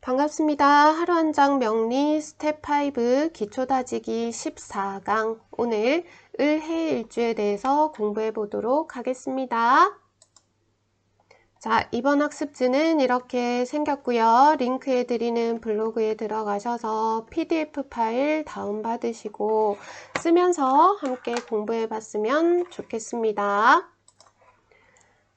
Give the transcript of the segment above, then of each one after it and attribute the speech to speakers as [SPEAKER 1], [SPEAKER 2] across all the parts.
[SPEAKER 1] 반갑습니다. 하루 한 장 명리 스텝 5 기초 다지기 14강 오늘 을해일주에 대해서 공부해 보도록 하겠습니다. 자 이번 학습지는 이렇게 생겼고요. 링크해 드리는 블로그에 들어가셔서 pdf 파일 다운받으시고 쓰면서 함께 공부해 봤으면 좋겠습니다.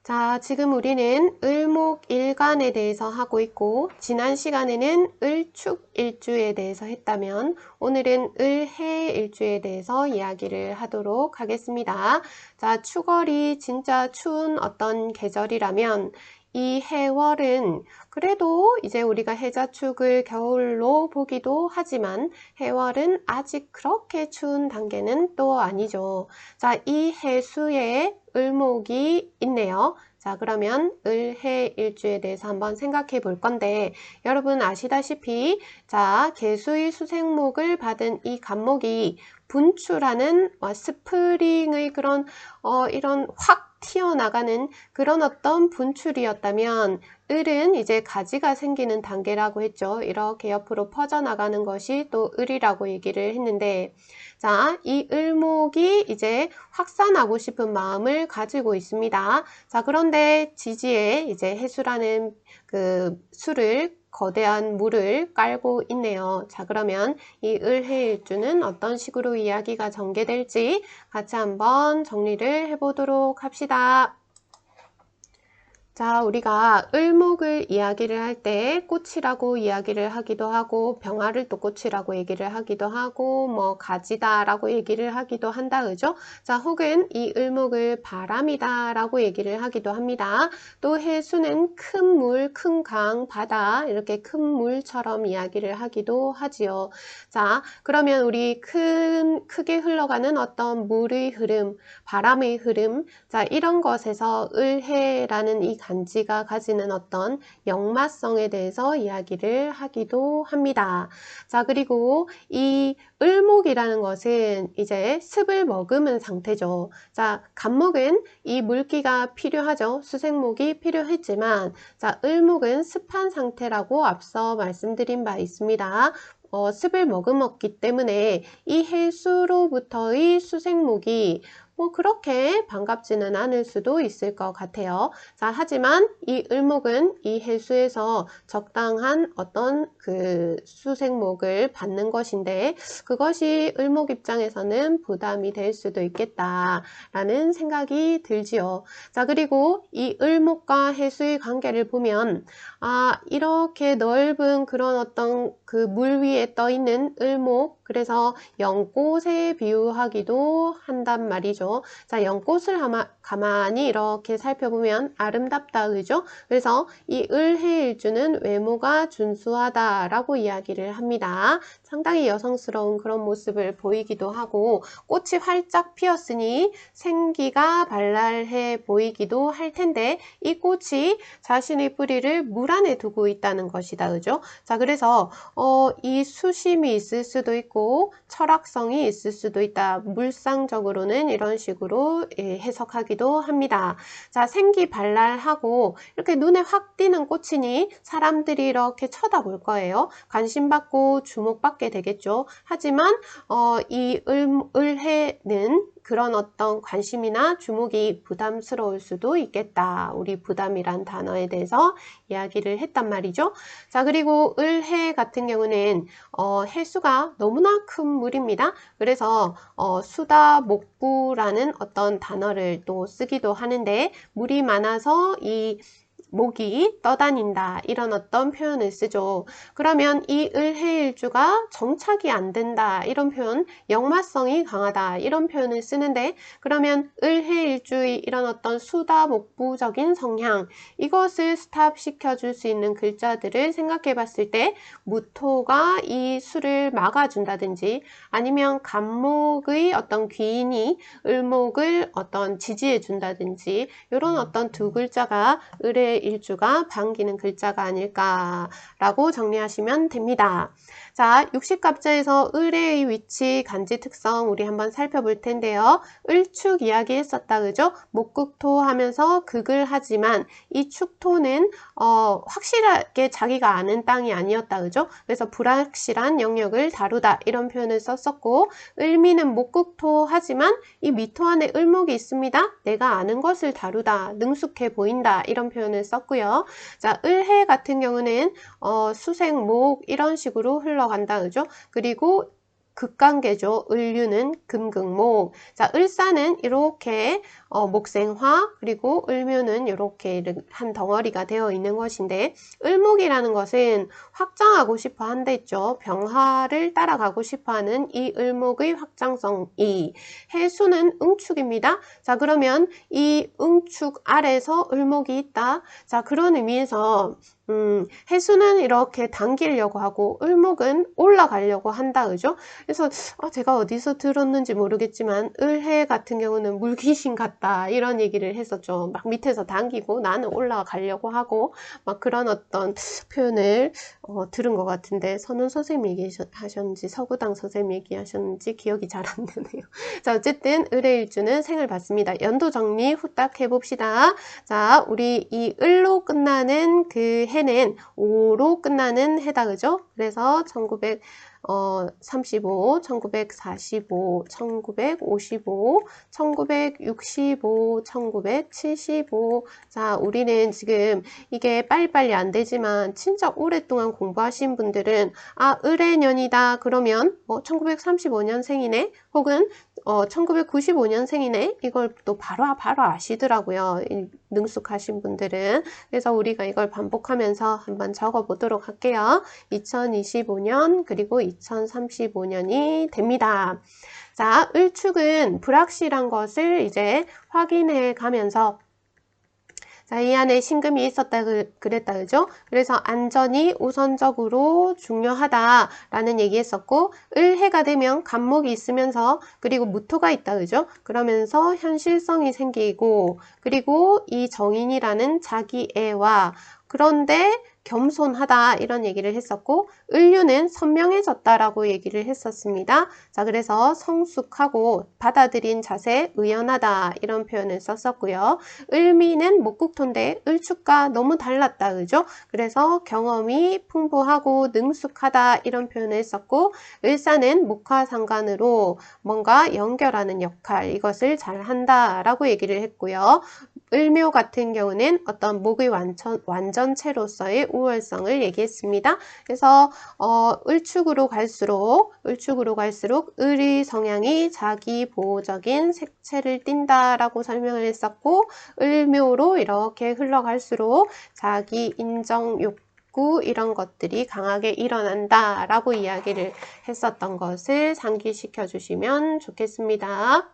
[SPEAKER 1] 자, 지금 우리는 을목일간에 대해서 하고 있고 지난 시간에는 을축일주에 대해서 했다면 오늘은 을해일주에 대해서 이야기를 하도록 하겠습니다. 자, 축월이 진짜 추운 어떤 계절이라면 이 해월은 그래도 이제 우리가 해자축을 겨울로 보기도 하지만 해월은 아직 그렇게 추운 단계는 또 아니죠. 자, 이 해수에 을목이 있네요. 자, 그러면 을해 일주에 대해서 한번 생각해 볼 건데 여러분 아시다시피 자, 개수의 수생목을 받은 이 간목이 분출하는 스프링의 그런 어, 이런 확 튀어나가는 그런 어떤 분출이었다면 을은 이제 가지가 생기는 단계라고 했죠. 이렇게 옆으로 퍼져나가는 것이 또 을이라고 얘기를 했는데 자, 이 을목이 이제 확산하고 싶은 마음을 가지고 있습니다. 자, 그런데 지지에 이제 해수라는 그 수를 거대한 물을 깔고 있네요. 자 그러면 이 을해일주는 어떤 식으로 이야기가 전개될지 같이 한번 정리를 해보도록 합시다. 자, 우리가 을목을 이야기를 할 때 꽃이라고 이야기를 하기도 하고 병아를 또 꽃이라고 얘기를 하기도 하고 뭐 가지다라고 얘기를 하기도 한다 그죠? 자, 혹은 이 을목을 바람이다 라고 얘기를 하기도 합니다. 또 해수는 큰 물, 큰 강, 바다 이렇게 큰 물처럼 이야기를 하기도 하지요. 자, 그러면 우리 큰 크게 흘러가는 어떤 물의 흐름, 바람의 흐름, 자, 이런 것에서 을해라는 이 간지가 가지는 어떤 역마성에 대해서 이야기를 하기도 합니다. 자, 그리고 이 을목이라는 것은 이제 습을 머금은 상태죠. 자, 간목은 이 물기가 필요하죠. 수생목이 필요했지만, 자, 을목은 습한 상태라고 앞서 말씀드린 바 있습니다. 어, 습을 머금었기 때문에 이 해수로부터의 수생목이 뭐 그렇게 반갑지는 않을 수도 있을 것 같아요. 자, 하지만 이 을목은 이 해수에서 적당한 어떤 그 수생목을 받는 것인데 그것이 을목 입장에서는 부담이 될 수도 있겠다라는 생각이 들지요. 자, 그리고 이 을목과 해수의 관계를 보면 아, 이렇게 넓은 그런 어떤 그 물 위에 떠 있는 을목 그래서 연꽃에 비유하기도 한단 말이죠. 자, 연꽃을 하마, 가만히 이렇게 살펴보면 아름답다, 그죠? 그래서 이 을해일주는 외모가 준수하다라고 이야기를 합니다. 상당히 여성스러운 그런 모습을 보이기도 하고 꽃이 활짝 피었으니 생기가 발랄해 보이기도 할 텐데 이 꽃이 자신의 뿌리를 물 안에 두고 있다는 것이다, 그죠? 자, 그래서 어, 이 수심이 있을 수도 있고 철학성이 있을 수도 있다. 물상적으로는 이런 식으로 예, 해석하기도 합니다. 자, 생기 발랄하고 이렇게 눈에 확 띄는 꽃이니 사람들이 이렇게 쳐다볼 거예요. 관심 받고 주목받게 되겠죠. 하지만 어, 이 을, 을해는 그런 어떤 관심이나 주목이 부담스러울 수도 있겠다. 우리 부담이란 단어에 대해서 이야기를 했단 말이죠. 자, 그리고 을해 같은 경우는 어, 해수가 너무나 큰 물입니다. 그래서 어, 수다 목부라는 어떤 단어를 또 쓰기도 하는데 물이 많아서 이 목이 떠다닌다. 이런 어떤 표현을 쓰죠. 그러면 이 을해일주가 정착이 안 된다. 이런 표현 역마성이 강하다. 이런 표현을 쓰는데 그러면 을해일주의 이런 어떤 수다 목부적인 성향 이것을 스탑 시켜 줄 수 있는 글자들을 생각해 봤을 때 무토가 이 수를 막아준다든지 아니면 간목의 어떤 귀인이 을목을 어떤 지지해 준다든지 이런 어떤 두 글자가 을의 일주가 반기는 글자가 아닐까라고 정리하시면 됩니다. 자, 60갑자에서 을의 위치, 간지 특성 우리 한번 살펴볼 텐데요. 을축 이야기 했었다, 그죠? 목극토 하면서 극을 하지만 이 축토는 어, 확실하게 자기가 아는 땅이 아니었다, 그죠? 그래서 불확실한 영역을 다루다 이런 표현을 썼었고 을미는 목극토 하지만 이 미토 안에 을목이 있습니다. 내가 아는 것을 다루다, 능숙해 보인다 이런 표현을 썼고요. 자, 을해 같은 경우는 어, 수생, 목 이런 식으로 흘러 흘러간다. 그죠? 그리고 극관계죠. 을류는 금극목. 자, 을사는 이렇게 어, 목생화 그리고 을묘는 이렇게 한 덩어리가 되어 있는 것인데 을목이라는 것은 확장하고 싶어 한다 했죠. 병화를 따라가고 싶어 하는 이 을목의 확장성이 해수는 응축입니다. 자, 그러면 이 응축 아래서 을목이 있다. 자, 그런 의미에서 음, 해수는 이렇게 당기려고 하고 을목은 올라가려고 한다 그죠? 그래서 아, 제가 어디서 들었는지 모르겠지만 을해 같은 경우는 물귀신 같다 이런 얘기를 했었죠 막 밑에서 당기고 나는 올라가려고 하고 막 그런 어떤 표현을 어, 들은 것 같은데 선훈 선생님 얘기하셨는지 서구당 선생님 얘기하셨는지 기억이 잘안 나네요. 자 어쨌든 을의 일주는 생을 받습니다. 연도 정리 후딱 해봅시다. 자 우리 이 을로 끝나는 그 해는 5로 끝나는 해다 그죠? 그래서 1900 어, 35, 1945, 1955, 1965, 1975. 자, 우리는 지금 이게 빨리빨리 안 되지만 진짜 오랫동안 공부하신 분들은 아, 을해년이다. 그러면 뭐 1935년생이네. 혹은 어, 1995년생이네. 이걸 또 바로 바로 아시더라고요. 능숙하신 분들은. 그래서 우리가 이걸 반복하면서 한번 적어 보도록 할게요. 2025년 그리고 2035년이 됩니다. 자, 을축은 불확실한 것을 이제 확인해 가면서 자, 이 안에 신금이 있었다 그랬다 그죠? 그래서 안전이 우선적으로 중요하다라는 얘기했었고 을해가 되면 간목이 있으면서 그리고 무토가 있다 그죠? 그러면서 현실성이 생기고 그리고 이 정인이라는 자기 애와 그런데 겸손하다 이런 얘기를 했었고 을류는 선명해졌다라고 얘기를 했었습니다. 자 그래서 성숙하고 받아들인 자세 의연하다 이런 표현을 썼었고요. 을미는 목국토인데 을축과 너무 달랐다 그죠? 그래서 경험이 풍부하고 능숙하다 이런 표현을 했었고 을사는 목화상관으로 뭔가 연결하는 역할 이것을 잘한다 라고 얘기를 했고요. 을묘 같은 경우는 어떤 목의 완전, 완전체로서의 우월성을 얘기했습니다. 그래서 어, 을축으로 갈수록 을축으로 갈수록 을의 성향이 자기 보호적인 색채를 띈다라고 설명을 했었고 을묘로 이렇게 흘러갈수록 자기 인정 욕구 이런 것들이 강하게 일어난다 라고 이야기를 했었던 것을 상기시켜 주시면 좋겠습니다.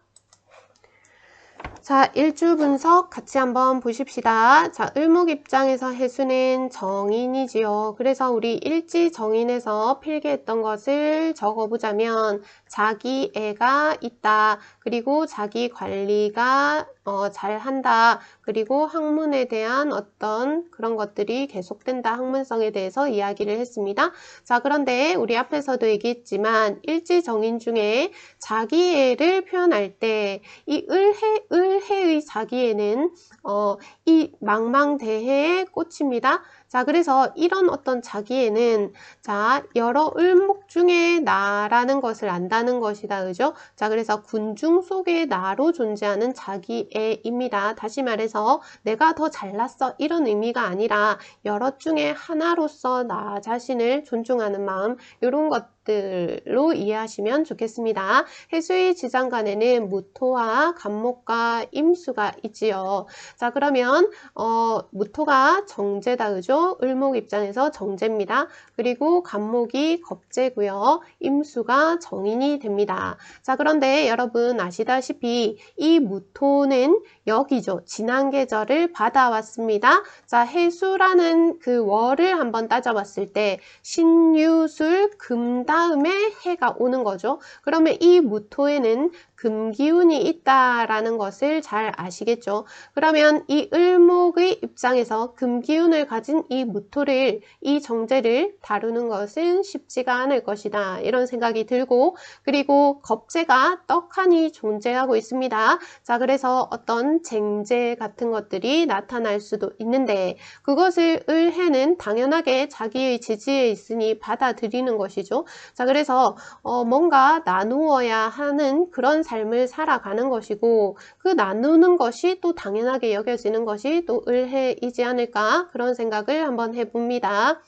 [SPEAKER 1] 자, 일주 분석 같이 한번 보십시다. 자, 을목 입장에서 해수는 정인이지요. 그래서 우리 일지 정인에서 필기했던 것을 적어보자면 자기 애가 있다. 그리고 자기 관리가 어, 잘 한다. 그리고 학문에 대한 어떤 그런 것들이 계속된다. 학문성에 대해서 이야기를 했습니다. 자, 그런데 우리 앞에서도 얘기했지만 일지정인 중에 자기애를 표현할 때 이 을해, 을해의 자기애는 어, 이 망망대해의 꽃입니다. 자, 그래서 이런 어떤 자기에는 자, 여러 을목 중에 나라는 것을 안다는 것이다. 그죠? 자, 그래서 군중 속에 나로 존재하는 자기애입니다. 다시 말해서 내가 더 잘났어. 이런 의미가 아니라 여러 중에 하나로서 나 자신을 존중하는 마음, 이런 것 것들로 이해하시면 좋겠습니다. 해수의 지장간에는 무토와 간목과 임수가 있지요. 자 그러면 어, 무토가 정제다 그죠? 을목 입장에서 정제입니다. 그리고 간목이 겁제고요. 임수가 정인이 됩니다. 자 그런데 여러분 아시다시피 이 무토는 여기죠. 지난 계절을 받아왔습니다. 자 해수라는 그 월을 한번 따져봤을 때 신유술 금다 다음에 해가 오는 거죠. 그러면 이 무토에는 금기운이 있다라는 것을 잘 아시겠죠? 그러면 이 을목의 입장에서 금기운을 가진 이 무토를, 이 정제를 다루는 것은 쉽지가 않을 것이다. 이런 생각이 들고 그리고 겁재가 떡하니 존재하고 있습니다. 자, 그래서 어떤 쟁제 같은 것들이 나타날 수도 있는데 그것을 을해는 당연하게 자기의 지지에 있으니 받아들이는 것이죠. 자, 그래서 어, 뭔가 나누어야 하는 그런 삶을 살아가는 것이고 그 나누는 것이 또 당연하게 여겨지는 것이 또 을해이지 않을까 그런 생각을 한번 해봅니다.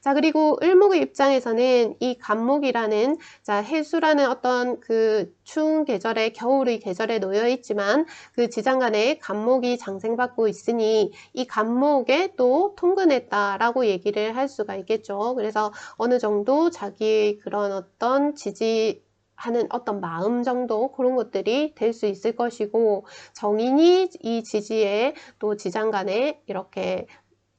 [SPEAKER 1] 자, 그리고 을목의 입장에서는 이 간목이라는 자, 해수라는 어떤 그 추운 계절에 겨울의 계절에 놓여 있지만 그 지장간에 간목이 장생받고 있으니 이 간목에 또 통근했다라고 얘기를 할 수가 있겠죠. 그래서 어느 정도 자기의 그런 어떤 지지 하는 어떤 마음 정도 그런 것들이 될 수 있을 것이고 정인이 이 지지에 또 지장간에 이렇게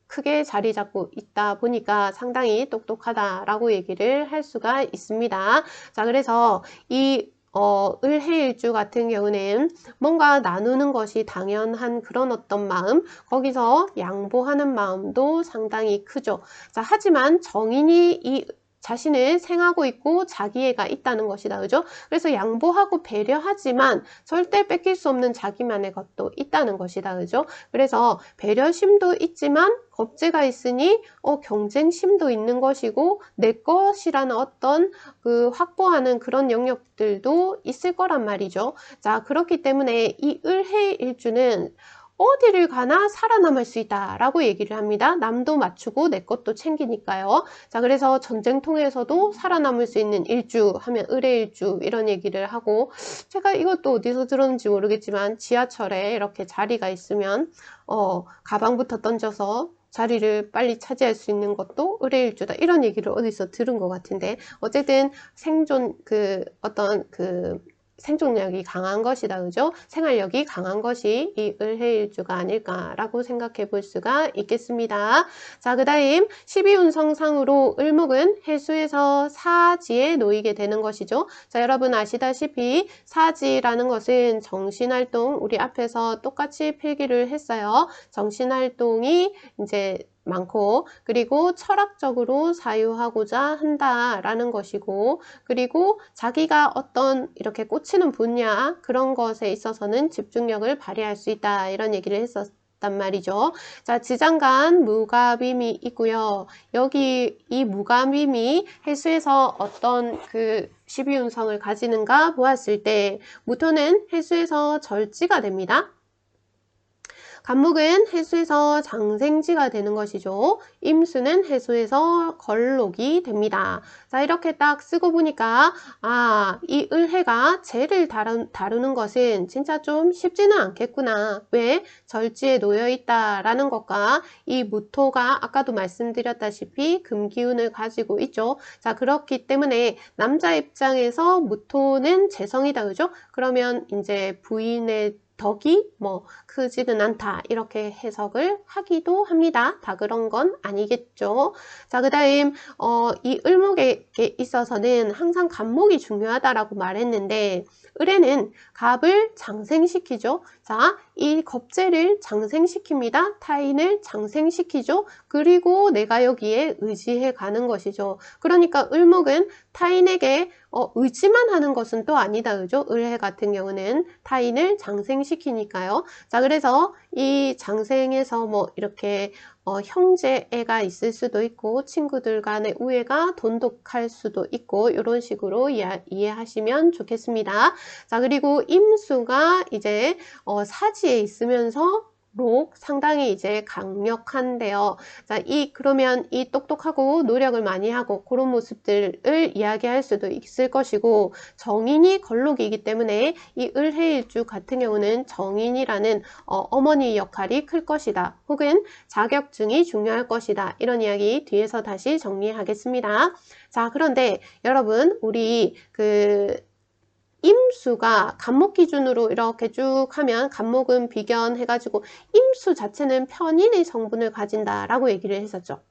[SPEAKER 1] 크게 자리 잡고 있다 보니까 상당히 똑똑하다라고 얘기를 할 수가 있습니다. 자, 그래서 이 어, 을해일주 같은 경우는 뭔가 나누는 것이 당연한 그런 어떤 마음, 거기서 양보하는 마음도 상당히 크죠. 자, 하지만 정인이 이 자신을 생하고 있고 자기애가 있다는 것이다. 그죠? 그래서 양보하고 배려하지만 절대 뺏길 수 없는 자기만의 것도 있다는 것이다. 그죠? 그래서 배려심도 있지만 겁재가 있으니 어, 경쟁심도 있는 것이고 내 것이라는 어떤 그 확보하는 그런 영역들도 있을 거란 말이죠. 자, 그렇기 때문에 이 을해 일주는 어디를 가나 살아남을 수 있다 라고 얘기를 합니다. 남도 맞추고 내 것도 챙기니까요. 자, 그래서 전쟁통에서도 살아남을 수 있는 일주 하면 의뢰일주 이런 얘기를 하고 제가 이것도 어디서 들었는지 모르겠지만 지하철에 이렇게 자리가 있으면 어, 가방부터 던져서 자리를 빨리 차지할 수 있는 것도 의뢰일주다 이런 얘기를 어디서 들은 것 같은데 어쨌든 생존 그 어떤 그 생존력이 강한 것이다. 그죠? 생활력이 강한 것이 이 을해일주가 아닐까라고 생각해 볼 수가 있겠습니다. 자, 그 다음 12운성상으로 을목은 해수에서 사지에 놓이게 되는 것이죠. 자, 여러분 아시다시피 사지라는 것은 정신활동, 우리 앞에서 똑같이 필기를 했어요. 정신활동이 이제 많고 그리고 철학적으로 사유하고자 한다라는 것이고 그리고 자기가 어떤 이렇게 꽂히는 분야 그런 것에 있어서는 집중력을 발휘할 수 있다 이런 얘기를 했었 단 말이죠. 자, 지장간 무가빔이 있고요. 여기 이 무가빔이 해수에서 어떤 그 12운성을 가지는가 보았을 때 무토는 해수에서 절지가 됩니다. 간목은 해수에서 장생지가 되는 것이죠. 임수는 해수에서 걸록이 됩니다. 자 이렇게 딱 쓰고 보니까 아 이 을해가 재를 다루, 다루는 것은 진짜 좀 쉽지는 않겠구나. 왜? 절지에 놓여 있다라는 것과 이 무토가 아까도 말씀드렸다시피 금기운을 가지고 있죠. 자 그렇기 때문에 남자 입장에서 무토는 재성이다 그죠? 그러면 이제 부인의 덕이 뭐 크지는 않다 이렇게 해석을 하기도 합니다. 다 그런 건 아니겠죠. 자, 그 다음 어, 이 을목에 있어서는 항상 간목이 중요하다라고 말했는데 을에는 갑을 장생시키죠. 자, 이 겁재를 장생시킵니다. 타인을 장생시키죠. 그리고 내가 여기에 의지해 가는 것이죠. 그러니까 을목은 타인에게 어, 의지만 하는 것은 또 아니다. 그죠? 을해 같은 경우는 타인을 장생시키니까요. 자, 그래서 이 장생에서 뭐 이렇게 어, 형제애가 있을 수도 있고 친구들 간의 우애가 돈독할 수도 있고 이런 식으로 이해, 이해하시면 좋겠습니다. 자 그리고 임수가 이제 어, 사지에 있으면서 록 상당히 이제 강력한데요. 자, 이 그러면 이 똑똑하고 노력을 많이 하고 그런 모습들을 이야기할 수도 있을 것이고 정인이 걸록이기 때문에 이 을해일주 같은 경우는 정인이라는 어, 머니 역할이 클 것이다. 혹은 자격증이 중요할 것이다. 이런 이야기 뒤에서 다시 정리하겠습니다. 자, 그런데 여러분 우리 그 임수가 간목 기준으로 이렇게 쭉 하면 간목은 비견 해가지고 임수 자체는 편인의 성분을 가진다라고 얘기를 했었죠.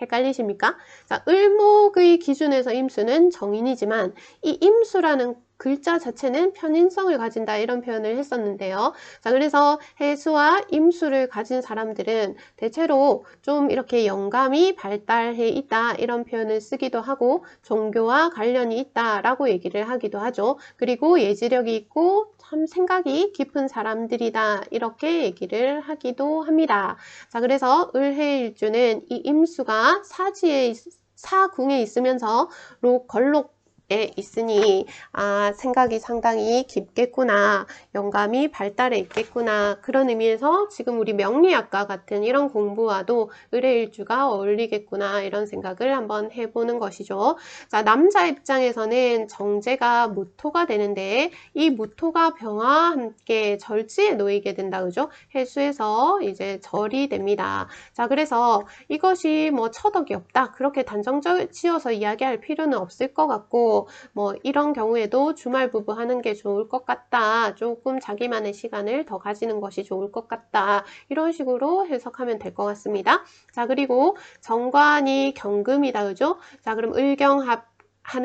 [SPEAKER 1] 헷갈리십니까? 자, 을목의 기준에서 임수는 정인이지만 이 임수라는 글자 자체는 편인성을 가진다 이런 표현을 했었는데요. 자, 그래서 해수와 임수를 가진 사람들은 대체로 좀 이렇게 영감이 발달해 있다 이런 표현을 쓰기도 하고 종교와 관련이 있다 라고 얘기를 하기도 하죠. 그리고 예지력이 있고 참 생각이 깊은 사람들이다 이렇게 얘기를 하기도 합니다. 자, 그래서 을해일주는 이 임수가 사지에 사궁에 있으면서 록 걸록 에 있으니 아 생각이 상당히 깊겠구나. 영감이 발달해 있겠구나. 그런 의미에서 지금 우리 명리학과 같은 이런 공부와도 의뢰일주가 어울리겠구나. 이런 생각을 한번 해보는 것이죠. 자 남자 입장에서는 정제가 무토가 되는데 이 무토가 병화와 함께 절지에 놓이게 된다 그죠? 해수에서 이제 절이 됩니다. 자 그래서 이것이 뭐 처덕이 없다. 그렇게 단정적 지어서 이야기할 필요는 없을 것 같고 뭐 이런 경우에도 주말 부부 하는 게 좋을 것 같다. 조금 자기만의 시간을 더 가지는 것이 좋을 것 같다. 이런 식으로 해석하면 될 것 같습니다. 자 그리고 정관이 경금이다. 그죠? 자 그럼 을경합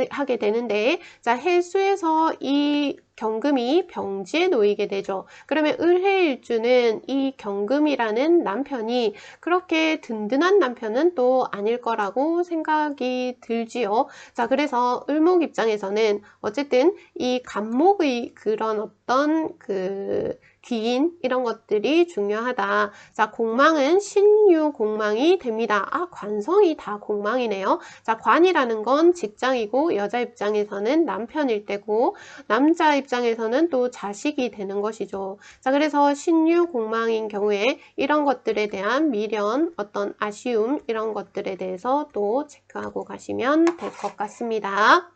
[SPEAKER 1] 하게 되는데 자 해수에서 이 경금이 병지에 놓이게 되죠. 그러면 을해일주는 이 경금이라는 남편이 그렇게 든든한 남편은 또 아닐 거라고 생각이 들지요. 자, 그래서 을목 입장에서는 어쨌든 이 간목의 그런 어떤 그 귀인 이런 것들이 중요하다. 자, 공망은 신유 공망이 됩니다. 아, 관성이 다 공망이네요. 자, 관이라는 건 직장이고 여자 입장에서는 남편일 때고 남자 입 장에서는 또 자식이 되는 것이죠. 자, 그래서 신유 공망인 경우에 이런 것들에 대한 미련, 어떤 아쉬움 이런 것들에 대해서 또 체크하고 가시면 될 것 같습니다.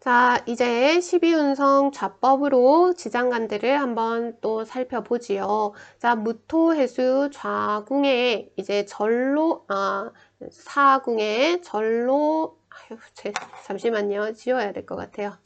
[SPEAKER 1] 자, 이제 12운성 좌법으로 지장간들을 한번 또 살펴보지요. 자, 무토해수 좌궁에 이제 절로, 아, 사궁에 절로, 아유, 제, 잠시만요. 지워야 될 것 같아요.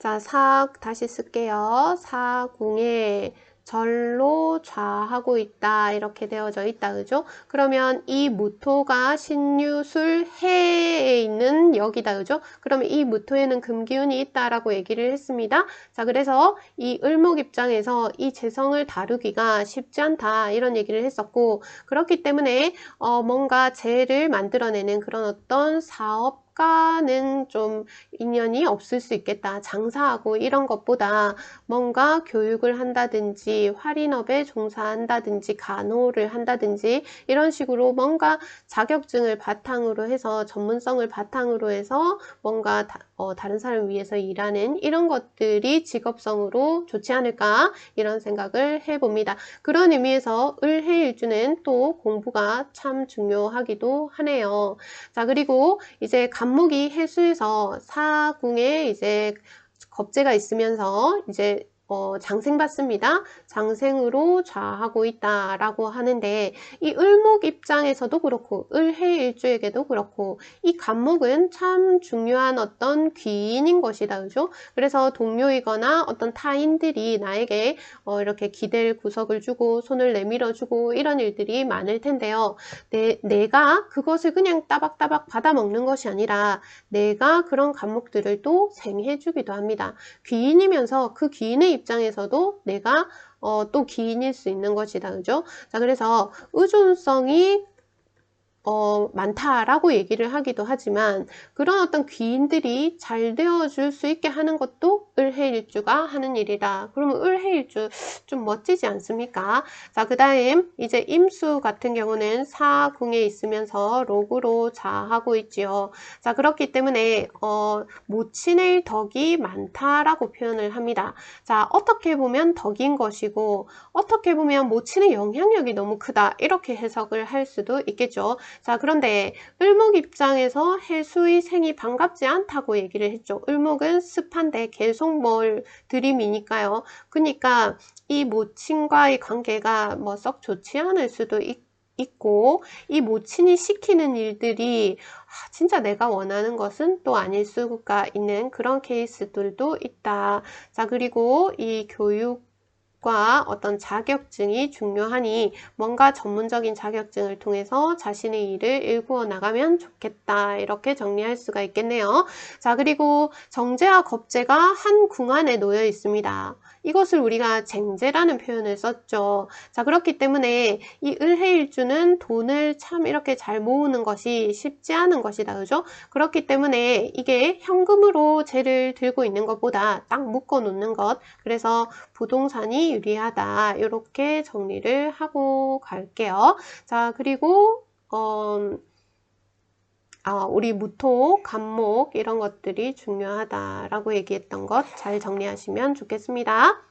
[SPEAKER 1] 자, 사, 다시 쓸게요. 사궁에 절로 좌하고 있다. 이렇게 되어져 있다. 그죠? 그러면 이 무토가 신유술 해에 있는 여기다. 그죠? 그러면 이 무토에는 금기운이 있다라고 얘기를 했습니다. 자 그래서 이 을목 입장에서 이 재성을 다루기가 쉽지 않다. 이런 얘기를 했었고 그렇기 때문에 어 뭔가 재를 만들어내는 그런 어떤 사업 학과는 좀 인연이 없을 수 있겠다. 장사하고 이런 것보다 뭔가 교육을 한다든지 할인업에 종사한다든지 간호를 한다든지 이런 식으로 뭔가 자격증을 바탕으로 해서 전문성을 바탕으로 해서 뭔가 다, 어, 다른 사람을 위해서 일하는 이런 것들이 직업성으로 좋지 않을까 이런 생각을 해봅니다. 그런 의미에서 을해일주는 또 공부가 참 중요하기도 하네요. 자 그리고 이제 감 안목이 해수에서 사궁에 이제 겁재가 있으면서 이제 어, 장생받습니다. 장생으로 좌하고 있다라고 하는데 이 을목 입장에서도 그렇고 을해일주에게도 그렇고 이 간목은 참 중요한 어떤 귀인인 것이다. 그죠? 그래서 동료이거나 어떤 타인들이 나에게 어, 이렇게 기댈 구석을 주고 손을 내밀어 주고 이런 일들이 많을 텐데요. 내, 내가 그것을 그냥 따박따박 받아 먹는 것이 아니라 내가 그런 간목들을 또 생해 주기도 합니다. 귀인이면서 그 귀인의 입장에서도 내가 어, 또 기인일 수 있는 것이다. 그죠? 자, 그래서 의존성이 어, 많다라고 얘기를 하기도 하지만 그런 어떤 귀인들이 잘 되어줄 수 있게 하는 것도 을해일주가 하는 일이다. 그러면 을해일주 좀 멋지지 않습니까? 자, 그 다음 이제 임수 같은 경우는 사궁에 있으면서 로그로 자하고 있지요. 자, 그렇기 때문에 어, 모친의 덕이 많다라고 표현을 합니다. 자, 어떻게 보면 덕인 것이고 어떻게 보면 모친의 영향력이 너무 크다. 이렇게 해석을 할 수도 있겠죠. 자 그런데 을목 입장에서 해수의 생이 반갑지 않다고 얘기를 했죠. 을목은 습한데 계속 뭘 들이미니까요. 그러니까 이 모친과의 관계가 뭐 썩 좋지 않을 수도 있, 있고 이 모친이 시키는 일들이 아, 진짜 내가 원하는 것은 또 아닐 수가 있는 그런 케이스들도 있다. 자 그리고 이 교육 과 어떤 자격증이 중요하니 뭔가 전문적인 자격증을 통해서 자신의 일을 일구어 나가면 좋겠다. 이렇게 정리할 수가 있겠네요. 자, 그리고 정제와 겁제가 한 궁안에 놓여 있습니다. 이것을 우리가 쟁제라는 표현을 썼죠. 자, 그렇기 때문에 이 을해일주는 돈을 참 이렇게 잘 모으는 것이 쉽지 않은 것이다. 그죠? 그렇기 때문에 이게 현금으로 재를 들고 있는 것보다 딱 묶어 놓는 것. 그래서 부동산이 유리하다. 이렇게 정리를 하고 갈게요. 자, 그리고, 어, 아, 우리 무토, 간목 이런 것들이 중요하다라고 얘기했던 것 잘 정리하시면 좋겠습니다.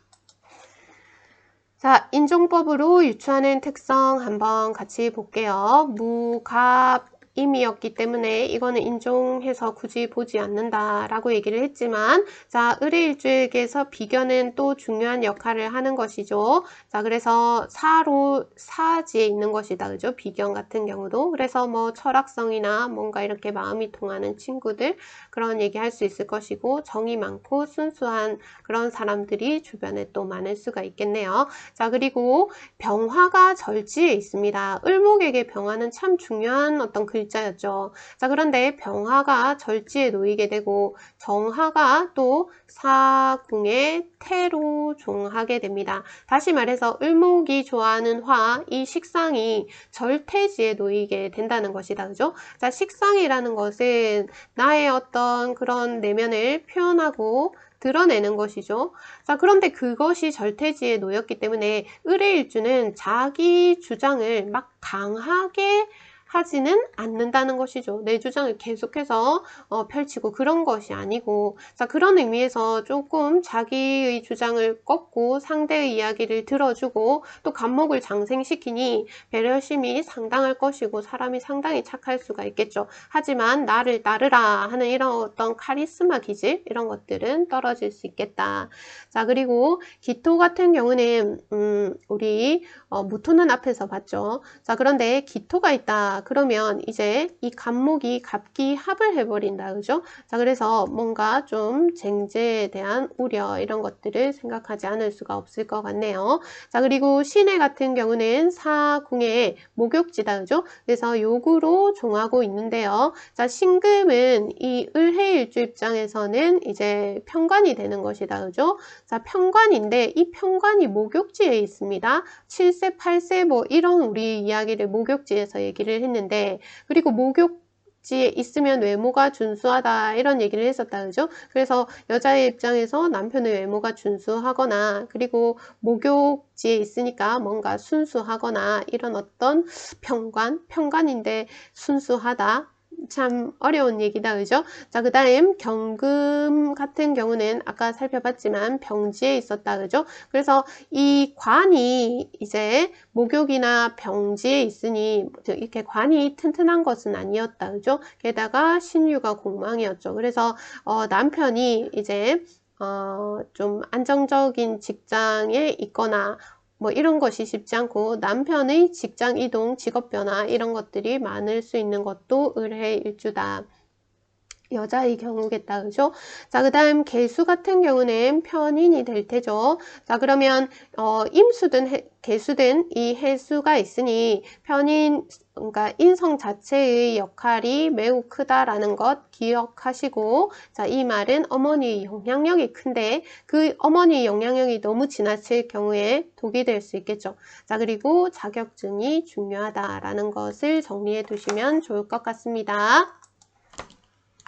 [SPEAKER 1] 자, 인종법으로 유추하는 특성 한번 같이 볼게요. 무갑, 임이었기 때문에 이거는 인종해서 굳이 보지 않는다라고 얘기를 했지만 자 의뢰일주에게서 비견은 또 중요한 역할을 하는 것이죠. 자 그래서 사로 사지에 있는 것이다. 그죠? 비견 같은 경우도 그래서 뭐 철학성이나 뭔가 이렇게 마음이 통하는 친구들 그런 얘기 할 수 있을 것이고 정이 많고 순수한 그런 사람들이 주변에 또 많을 수가 있겠네요. 자 그리고 병화가 절지에 있습니다. 을목에게 병화는 참 중요한 어떤 글 글자였죠. 자, 그런데 병화가 절지에 놓이게 되고 정화가 또 사궁의 태로 종하게 됩니다. 다시 말해서 을목이 좋아하는 화, 이 식상이 절태지에 놓이게 된다는 것이다. 그죠? 자, 식상이라는 것은 나의 어떤 그런 내면을 표현하고 드러내는 것이죠. 자, 그런데 그것이 절태지에 놓였기 때문에 의뢰일주는 자기 주장을 막 강하게 하지는 않는다는 것이죠. 내 주장을 계속해서 어, 펼치고 그런 것이 아니고 자 그런 의미에서 조금 자기의 주장을 꺾고 상대의 이야기를 들어주고 또 감목을 장생시키니 배려심이 상당할 것이고 사람이 상당히 착할 수가 있겠죠. 하지만 나를 따르라 하는 이런 어떤 카리스마 기질 이런 것들은 떨어질 수 있겠다. 자 그리고 기토 같은 경우는 음, 우리 어, 무토는 앞에서 봤죠. 자 그런데 기토가 있다. 그러면 이제 이 간목이 갑기 합을 해버린다. 그죠? 자, 그래서 뭔가 좀 쟁제에 대한 우려 이런 것들을 생각하지 않을 수가 없을 것 같네요. 자, 그리고 신해 같은 경우는 사궁의 목욕지다. 그죠? 그래서 요구로 종하고 있는데요. 자, 신금은 이 을해일주 입장에서는 이제 평관이 되는 것이다. 그죠? 자, 평관인데 이 평관이 목욕지에 있습니다. 7세, 8세 뭐 이런 우리 이야기를 목욕지에서 얘기를 했는데 했는데 그리고 목욕 지에 있으면 외모가 준수하다 이런 얘기를 했었다 그죠? 그래서 여자의 입장에서 남편의 외모가 준수하거나 그리고 목욕지에 있으니까 뭔가 순수하거나 이런 어떤 평관? 평관인데 순수하다 참 어려운 얘기다 그죠? 자그 다음 경금 같은 경우는 아까 살펴봤지만 병지에 있었다 그죠? 그래서 이 관이 이제 목욕이나 병지에 있으니 이렇게 관이 튼튼한 것은 아니었다 그죠? 게다가 신유가 공망이었죠. 그래서 어, 남편이 이제 어, 좀 안정적인 직장에 있거나 뭐 이런 것이 쉽지 않고 남편의 직장 이동, 직업 변화 이런 것들이 많을 수 있는 것도 을해 일주다. 여자의 경우겠다. 그죠? 자, 그 다음 개수 같은 경우는 편인이 될 테죠. 자, 그러면 어, 임수든 해, 개수든 이 해수가 있으니 편인 그러니까 인성 자체의 역할이 매우 크다라는 것 기억하시고 자, 이 말은 어머니의 영향력이 큰데 그 어머니의 영향력이 너무 지나칠 경우에 독이 될 수 있겠죠. 자, 그리고 자격증이 중요하다라는 것을 정리해 두시면 좋을 것 같습니다.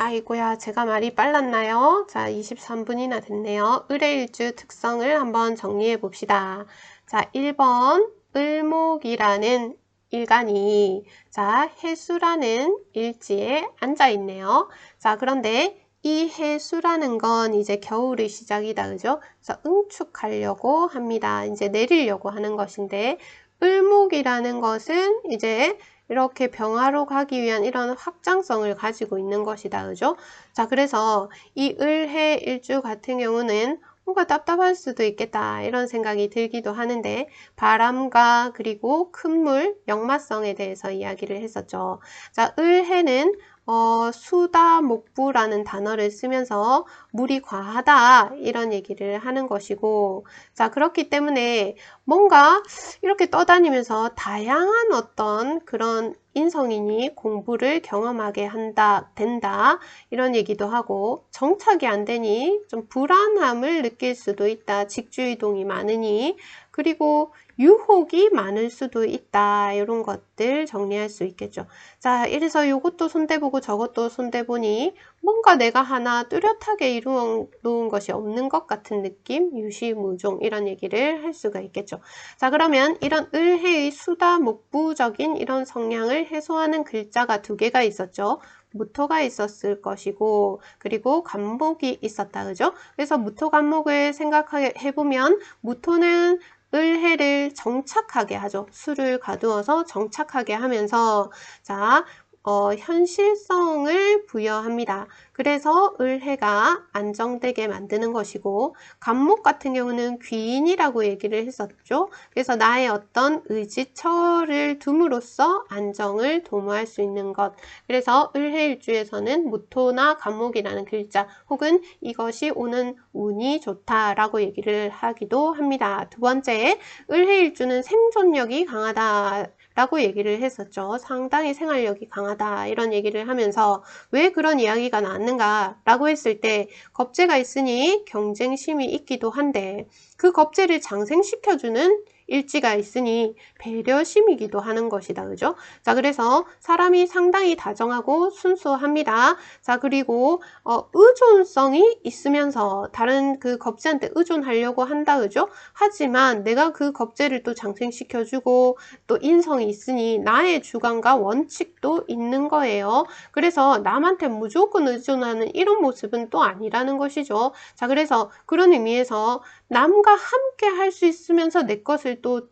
[SPEAKER 1] 아이고야 제가 말이 빨랐나요? 자 23분이나 됐네요. 의뢰일주 특성을 한번 정리해 봅시다. 자 1번 을목이라는 일간이 자 해수라는 일지에 앉아 있네요. 자 그런데 이 해수라는 건 이제 겨울의 시작이다 그죠? 그래서 응축하려고 합니다. 이제 내리려고 하는 것인데 을목이라는 것은 이제 이렇게 병화로 가기 위한 이런 확장성을 가지고 있는 것이다. 그죠? 자, 그래서 이 을해 일주 같은 경우는 뭔가 답답할 수도 있겠다 이런 생각이 들기도 하는데 바람과 그리고 큰 물, 역마성에 대해서 이야기를 했었죠. 자, 을해는 어, 수다 목부라는 단어를 쓰면서 물이 과하다 이런 얘기를 하는 것이고 자 그렇기 때문에 뭔가 이렇게 떠다니면서 다양한 어떤 그런 인성인이 공부를 경험하게 한다 된다 이런 얘기도 하고 정착이 안 되니 좀 불안함을 느낄 수도 있다 직주이동이 많으니. 그리고 유혹이 많을 수도 있다. 이런 것들 정리할 수 있겠죠. 자, 이래서 이것도 손대보고 저것도 손대보니 뭔가 내가 하나 뚜렷하게 이루어 놓은 것이 없는 것 같은 느낌, 유시무종 이런 얘기를 할 수가 있겠죠. 자, 그러면 이런 을해의 수다 목부적인 이런 성향을 해소하는 글자가 두 개가 있었죠. 무토가 있었을 것이고 그리고 간목이 있었다 그죠 그래서 무토 간목을 생각해 보면 무토는 을해를 정착하게 하죠. 수를 가두어서 정착하게 하면서 자 어, 현실성을 부여합니다. 그래서 을해가 안정되게 만드는 것이고 간목 같은 경우는 귀인이라고 얘기를 했었죠. 그래서 나의 어떤 의지처를 둠으로써 안정을 도모할 수 있는 것. 그래서 을해일주에서는 무토나 간목이라는 글자 혹은 이것이 오는 운이 좋다라고 얘기를 하기도 합니다. 두 번째, 을해일주는 생존력이 강하다. 라고 얘기를 했었죠. 상당히 생활력이 강하다 이런 얘기를 하면서 왜 그런 이야기가 나왔는가 라고 했을 때 겁재가 있으니 경쟁심이 있기도 한데 그 겁재를 장생시켜주는 일지가 있으니 배려심이기도 하는 것이다. 그죠? 자, 그래서 사람이 상당히 다정하고 순수합니다. 자, 그리고 어, 의존성이 있으면서 다른 그 겁재한테 의존하려고 한다. 그죠? 하지만 내가 그 겁재를 또 장생시켜주고 또 인성이 있으니 나의 주관과 원칙도 있는 거예요. 그래서 남한테 무조건 의존하는 이런 모습은 또 아니라는 것이죠. 자, 그래서 그런 의미에서 남과 함께 할 수 있으면서 내 것을 또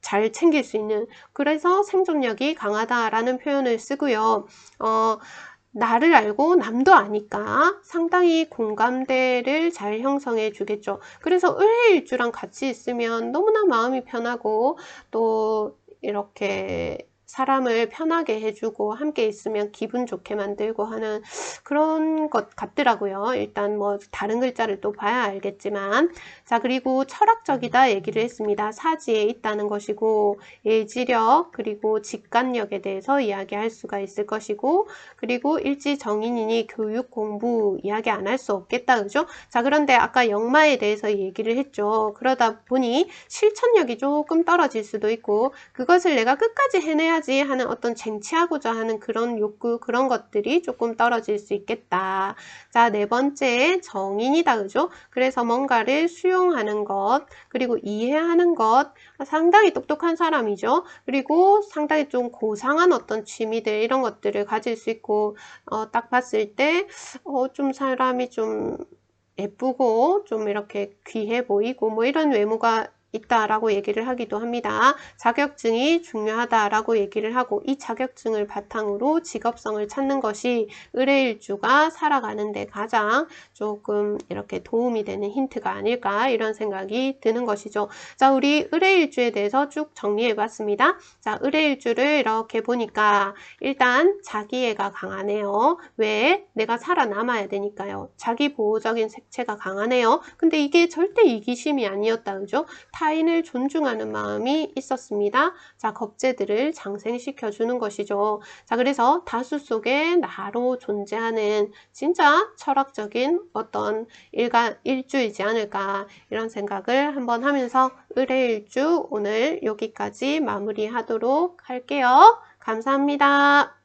[SPEAKER 1] 잘 챙길 수 있는 그래서 생존력이 강하다라는 표현을 쓰고요. 어, 나를 알고 남도 아니까 상당히 공감대를 잘 형성해 주겠죠. 그래서 을해일주랑 같이 있으면 너무나 마음이 편하고 또 이렇게 사람을 편하게 해주고 함께 있으면 기분 좋게 만들고 하는 그런 것 같더라고요. 일단 뭐 다른 글자를 또 봐야 알겠지만 자 그리고 철학적이다 얘기를 했습니다. 사지에 있다는 것이고 예지력 그리고 직관력에 대해서 이야기할 수가 있을 것이고 그리고 일지 정인이니 교육 공부 이야기 안 할 수 없겠다 그죠? 자 그런데 아까 역마에 대해서 얘기를 했죠. 그러다 보니 실천력이 조금 떨어질 수도 있고 그것을 내가 끝까지 해내야지 해야지 하는 어떤 쟁취하고자 하는 그런 욕구 그런 것들이 조금 떨어질 수 있겠다. 자, 네 번째 정인이다. 그죠? 그래서 뭔가를 수용하는 것 그리고 이해하는 것 상당히 똑똑한 사람이죠. 그리고 상당히 좀 고상한 어떤 취미들 이런 것들을 가질 수 있고 어, 딱 봤을 때좀 어, 사람이 좀 예쁘고 좀 이렇게 귀해 보이고 뭐 이런 외모가 있다라고 얘기를 하기도 합니다. 자격증이 중요하다라고 얘기를 하고 이 자격증을 바탕으로 직업성을 찾는 것이 의뢰일주가 살아가는 데 가장 조금 이렇게 도움이 되는 힌트가 아닐까 이런 생각이 드는 것이죠. 자, 우리 의뢰일주에 대해서 쭉 정리해 봤습니다. 자, 의뢰일주를 이렇게 보니까 일단 자기애가 강하네요. 왜? 내가 살아남아야 되니까요. 자기 보호적인 색채가 강하네요. 근데 이게 절대 이기심이 아니었다. 그죠? 타 인을 존중하는 마음이 있었습니다. 자, 겁재들을 장생시켜 주는 것이죠. 자, 그래서 다수 속에 나로 존재하는 진짜 철학적인 어떤 일가, 일주이지 않을까 이런 생각을 한번 하면서 의뢰일주 오늘 여기까지 마무리하도록 할게요. 감사합니다.